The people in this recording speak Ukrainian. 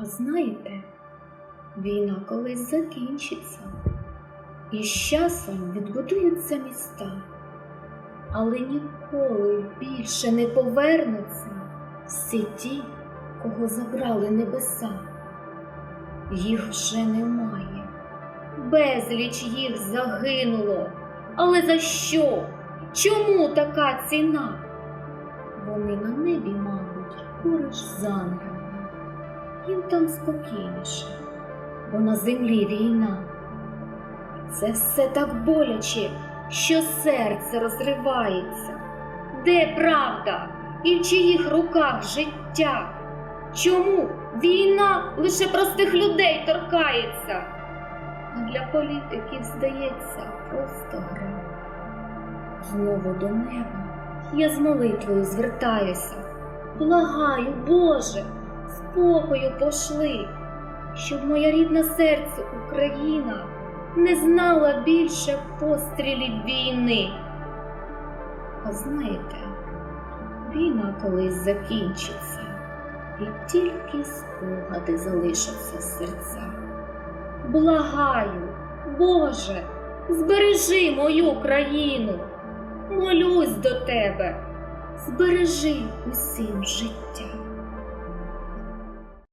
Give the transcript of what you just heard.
А знаєте, війна колись закінчиться, і з часом відбудуються міста, але ніколи більше не повернуться всі ті, кого забрали небеса. Їх вже немає. Безліч їх загинуло. Але за що? Чому така ціна? Вони на небі, мабуть, поруч з ангелами. Їм там спокійніше, бо на землі війна. Це все так боляче, що серце розривається. Де правда і в чиїх руках життя? Чому війна лише простих людей торкається? А для політиків здається просто гра. Знову до неба я з молитвою звертаюся. Благаю, Боже, спокою пошли, щоб моя рідна серце Україна не знала більше пострілів війни. А знаєте, війна колись закінчиться, і тільки спогади залишаться в серцях. Благаю, Боже, збережи мою країну, молюсь до тебе, збережи усім життя.